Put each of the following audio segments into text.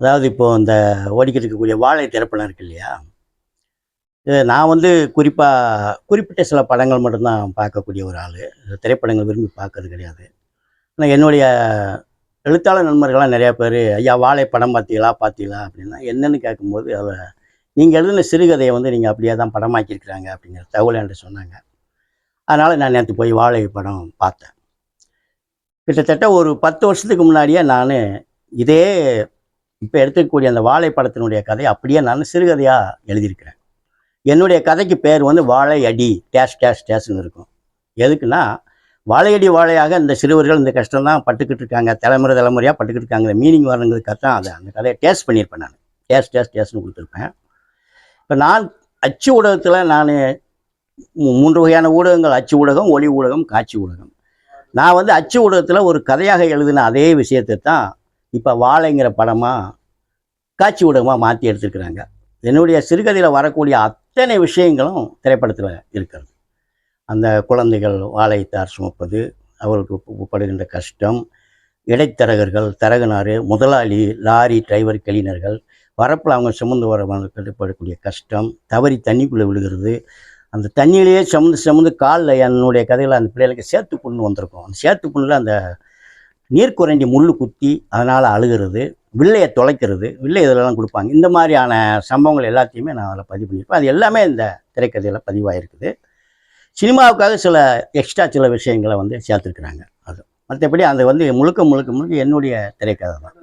அதாவது இப்போது இந்த ஓடிக்கிட்டு இருக்கக்கூடிய வாழை திரைப்படம் இருக்கு இல்லையா? இது நான் வந்து குறிப்பாக குறிப்பிட்ட சில படங்கள் மட்டும்தான் பார்க்கக்கூடிய ஒரு ஆள். திரைப்படங்கள் விரும்பி பார்க்கறது கிடையாது. ஆனால் என்னுடைய எழுத்தாளர் நண்பர்கள்லாம் நிறையா பேர் ஐயா வாழை படம் பார்த்தீங்களா? பார்த்தீங்களா? அப்படின்னா என்னென்னு கேட்கும்போது அதில் நீங்கள் எழுதின சிறுகதையை வந்து நீங்கள் அப்படியே தான் படமாக்கியிருக்கிறாங்க அப்படிங்கிற தகவல் என்று சொன்னாங்க. அதனால் நான் நேற்று போய் வாழை படம் பார்த்தேன். கிட்டத்தட்ட ஒரு பத்து வருஷத்துக்கு முன்னாடியே நான் இதே இப்போ எடுத்துக்கக்கூடிய அந்த வாழைப்படத்தினுடைய கதையை அப்படியே நான் சிறுகதையாக எழுதியிருக்கிறேன். என்னுடைய கதைக்கு பேர் வந்து வாழை அடி டேஷ் டேஷ் டேஷ்னு இருக்கும். எதுக்குன்னா வாழையடி வாழையாக இந்த சிறுவர்கள் இந்த கஷ்டம் தான் பட்டுக்கிட்டு இருக்காங்க தலைமுறை தலைமுறையாக பட்டுக்கிட்டு இருக்காங்க மீனிங் வரணுங்கிறதுக்காக தான் அதை அந்த கதையை டேஸ்ட் பண்ணியிருப்பேன் நான். டேஸ்ட் டேஸ்ட் டேஸ்ட்னு கொடுத்துருப்பேன். இப்போ நான் அச்சு ஊடகத்தில் நான் மூன்று வகையான ஊடகங்கள் அச்சு ஊடகம் ஒளி ஊடகம் காட்சி ஊடகம். நான் வந்து அச்சு ஊடகத்தில் ஒரு கதையாக எழுதின அதே விஷயத்தை தான் இப்போ வாழைங்கிற படமாக காட்சி ஊடகமாக மாற்றி எடுத்துருக்குறாங்க. என்னுடைய சிறுகதையில் வரக்கூடிய அத்தனை விஷயங்களும் திரைப்படத்தில் இருக்கிறது. அந்த குழந்தைகள் வாழைத்தார் சுமப்பது அவர்களுக்கு படுகின்ற கஷ்டம் இடைத்தரகர்கள் தரகனாறு முதலாளி லாரி டிரைவர் கிளீனர்கள் வரப்பில் அவங்க சுமந்து வர கட்டுப்படக்கூடிய கஷ்டம் தவறி தண்ணிக்குள்ளே விழுகிறது. அந்த தண்ணியிலேயே சுமந்து சுமந்து காலில் என்னுடைய கதையில் அந்த பிள்ளைகளுக்கு சேர்த்து புண்ணு வந்திருக்கும். அந்த சேர்த்து புண்ணில் அந்த நீர்க்குறைஞ்சி முள் குத்தி அதனால் அழுகிறது வில்லையை தொலைக்கிறது வில்லை இதெல்லாம் கொடுப்பாங்க. இந்த மாதிரியான சம்பவங்கள் எல்லாத்தையுமே நான் அதில் பதிவு பண்ணியிருப்பேன். அது எல்லாமே இந்த திரைக்கதையில் பதிவாயிருக்குது. சினிமாவுக்காக சில எக்ஸ்ட்ரா சில விஷயங்களை வந்து சேர்த்துருக்குறாங்க அது. மற்றபடி அது வந்து முழுக்க முழுக்க முழுக்க என்னுடைய திரைக்கதை தான்.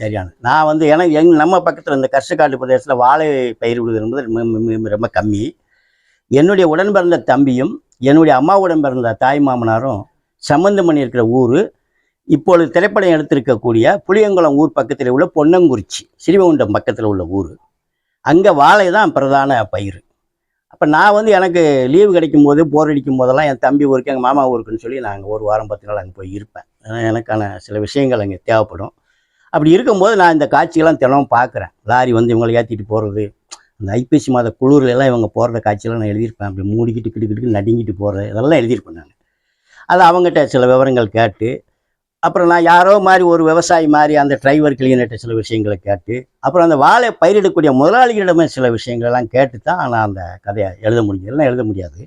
சரியான நான் வந்து ஏன்னா எங் நம்ம பக்கத்தில் இந்த கஷ்டக்காட்டு பிரதேசத்தில் வாழை பயிரிடுவது என்பது ரொம்ப கம்மி. என்னுடைய உடன் பிறந்த தம்பியும் என்னுடைய அம்மாவுடன் பிறந்த தாய் மாமனாரும் சம்மந்தம் பண்ணியிருக்கிற ஊர் இப்பொழுது திரைப்படம் எடுத்திருக்கக்கூடிய புளியங்குளம் ஊர் பக்கத்தில் உள்ள பொன்னங்குறிச்சி ஸ்ரீவைகுண்டம் பக்கத்தில் உள்ள ஊர். அங்கே வாழை தான் பிரதான பயிர் அப்போ நான் வந்து எனக்கு லீவு கிடைக்கும் போது போர் அடிக்கும் போதெல்லாம் என் தம்பி ஊருக்கு எங்கள் மாமா ஊருக்குன்னு சொல்லி நாங்கள் ஒரு வாரம் பத்து நாள் அங்கே போய் இருப்பேன். ஏன்னா எனக்கான சில விஷயங்கள் அங்கே தேவைப்படும். அப்படி இருக்கும்போது நான் இந்த காட்சியெல்லாம் தினமும் பார்க்குறேன். லாரி வந்து இவங்களை ஏற்றிட்டு போகிறது அந்த ஐப்பசி மாத குளிர்ல இவங்க போகிற காட்சியெல்லாம் நான் எழுதியிருப்பேன். அப்படி மூடிக்கிட்டு கிட்டு கிட்டு நடுங்கிட்டு போகிறது இதெல்லாம் எழுதியிருப்பேன் நான். அது அவங்ககிட்ட சில விவரங்கள் கேட்டு அப்புறம் நான் யாரோ மாதிரி ஒரு விவசாயி மாதிரி அந்த டிரைவர் கிளீனர்கிட்ட சில விஷயங்களை கேட்டு அப்புறம் அந்த வாழை பயிரிடக்கூடிய முதலாளிகளிடமே சில விஷயங்களெல்லாம் கேட்டு தான் நான் அந்த கதையை எழுத முடியும் எல்லாம் எழுத முடியாது.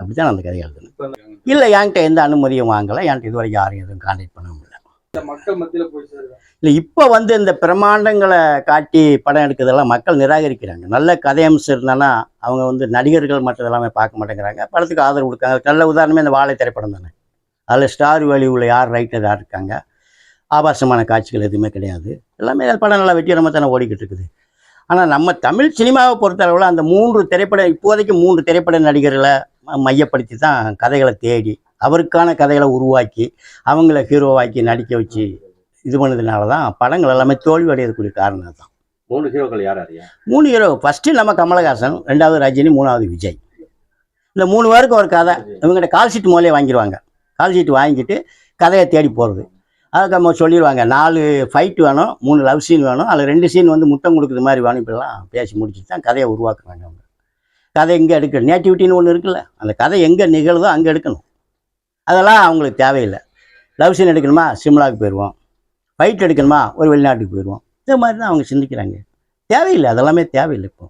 அப்படி தான் அந்த கதையை எழுதணும் இல்லை என்கிட்ட எந்த அனுமதியும் வாங்கலை. என்கிட்ட இது வரைக்கும் யாரும் எதுவும் கான்டாக்ட் பண்ண முடியல. மக்கள் மத்தியில போய் சேருதா? இல்லை இப்போ வந்து இந்த பிரமாண்டங்களை காட்டி படம் எடுக்கிறதெல்லாம் மக்கள் நிராகரிக்கிறாங்க. நல்ல கதையம்சம் இருந்தானா அவங்க வந்து நடிகர்கள் மற்றது எல்லாமே பார்க்க மாட்டேங்கிறாங்க. படத்துக்கு ஆதரவு கொடுக்காங்க. நல்ல உதாரணமே இந்த வாழை திரைப்படம் தானே. அதில் ஸ்டார் வேல்யூவில் யார் ரைட்டர் யார் இருக்காங்க? ஆபாசமான காட்சிகள் எதுவுமே கிடையாது. எல்லாமே அந்த படம் நல்லா வெற்றிகரமாக தானே ஓடிக்கிட்டு இருக்குது. ஆனால் நம்ம தமிழ் சினிமாவை பொறுத்தளவில் அந்த மூன்று திரைப்பட இப்போதைக்கு மூன்று திரைப்பட நடிகர்களை மையப்படுத்தி தான் கதைகளை தேடி அவருக்கான கதைகளை உருவாக்கி அவங்கள ஹீரோவாக்கி நடிக்க வச்சு இது பண்ணதுனால தான் படங்கள் எல்லாமே தோல்வி அடையக்கூடிய காரணம் தான் மூணு ஹீரோக்கள் யார் அறியா மூணு ஹீரோ ஃபஸ்ட்டு நம்ம கமலஹாசன் ரெண்டாவது ரஜினி மூணாவது விஜய். இந்த மூணு பேருக்கு ஒரு கதை. இவங்ககிட்ட கால் ஷீட் முதலே வாங்கிடுவாங்க கால் ஷீட் வாங்கிட்டு கதையை தேடி போகிறது அதுக்கு நம்ம சொல்லிடுவாங்க நாலு ஃபைட் வேணும் மூணு லவ் சீன் வேணும் அதில் ரெண்டு சீன் வந்து முத்தம் கொடுக்குற மாதிரி வேணும் இப்படிலாம் பேசி முடிச்சுட்டு தான் கதையை உருவாக்குறாங்க அவங்க. கதை எங்கே எடுக்கணும்? நேட்டிவிட்டின்னு ஒன்று இருக்குல்ல அந்த கதை எங்கே நிகழுதோ அங்கே எடுக்கணும். அதெல்லாம் அவங்களுக்கு தேவையில்லை. லவ் சீன் எடுக்கணுமா? சிம்லாவுக்கு போயிடுவோம் ஃபைட் எடுக்கணுமா? ஒரு வெளிநாட்டுக்கு போயிடுவோம் இந்த மாதிரி தான் அவங்க சிந்திக்கிறாங்க. தேவையில்லை அதெல்லாமே தேவையில்லை இப்போ.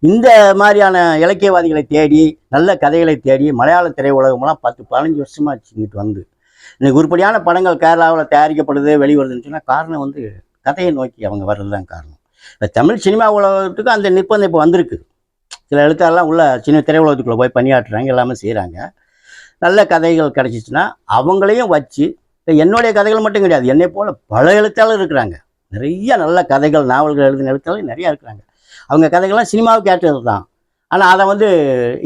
இந்த மாதிரியான இலக்கியவாதிகளை தேடி நல்ல கதைகளை தேடி மலையாள திரையுலகமெல்லாம் பத்து பதினஞ்சு வருஷமா இங்கிட்டு வந்து. இன்னைக்கு உருப்படியான படங்கள் கேரளாவில் தயாரிக்கப்படுது வெளிவருதுன்னு சொன்னால் காரணம் வந்து கதையை நோக்கி அவங்க வர்றது தான் காரணம். இந்த தமிழ் சினிமா உலகத்துக்கு அந்த நிர்பந்தம் இப்போ வந்திருக்கு. சில எழுத்தாளர்லாம் உள்ள சின்ன திரையுலகத்துக்குள்ளே போய் பணியாற்றுறாங்க எல்லாமே செய்கிறாங்க நல்ல கதைகள் கிடச்சிச்சின்னா அவங்களையும் வச்சு இப்போ என்னுடைய கதைகள் மட்டும் கிடையாது என்னை போல் பல எழுத்தாளர் இருக்கிறாங்க. நிறைய நல்ல கதைகள் நாவல்கள் எழுதின எழுத்தாளர் நிறையா இருக்கிறாங்க. அவங்க கதைகள்லாம் சினிமாவுக்கு ஏற்றது தான். ஆனால் அதை வந்து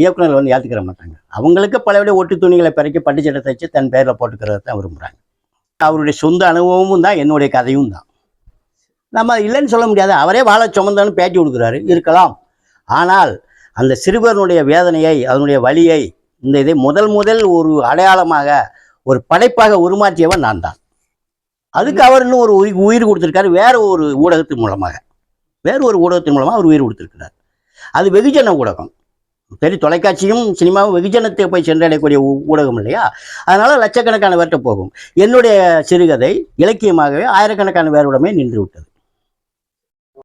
இயக்குனர்கள் வந்து ஏற்றுக்கிற மாட்டாங்க. அவங்களுக்கு பலபடி ஒட்டு துணிகளை பிறக்கி பட்டுச்சட்டை தைச்சு தன் பேரில் போட்டுக்கிறத தான் விரும்புகிறாங்க அவருடைய சொந்த அனுபவமும் தான் என்னுடைய கதையும் தான். நம்ம இல்லைன்னு சொல்ல முடியாது. அவரே வாழ சுமந்தன்னு பேட்டி கொடுக்குறாரு. இருக்கலாம். ஆனால் அந்த சிறுவனுடைய வேதனையை அதனுடைய வலியை இந்த இதை முதல் முதல் ஒரு அடையாளமாக ஒரு படைப்பாக உருமாற்றியவன் நான் தான். அதுக்கு அவர் இன்னும் ஒரு உயிர் உயிர் கொடுத்துருக்காரு. வேற ஒரு ஊடகத்தின் மூலமாக. வேறு ஒரு ஊடகத்தின் மூலமாக அவர் உயிர் கொடுத்துருக்கிறார். அது வெகுஜன ஊடகம். பெரிய தொலைக்காட்சியும் சினிமாவும் வெகுஜனத்தை போய் சென்றடையக்கூடிய ஊடகம் இல்லையா? அதனால் லட்சக்கணக்கான பேர்கிட்ட போகும். என்னுடைய சிறுகதை இலக்கியமாகவே ஆயிரக்கணக்கான பேருடமே நின்று விட்டது.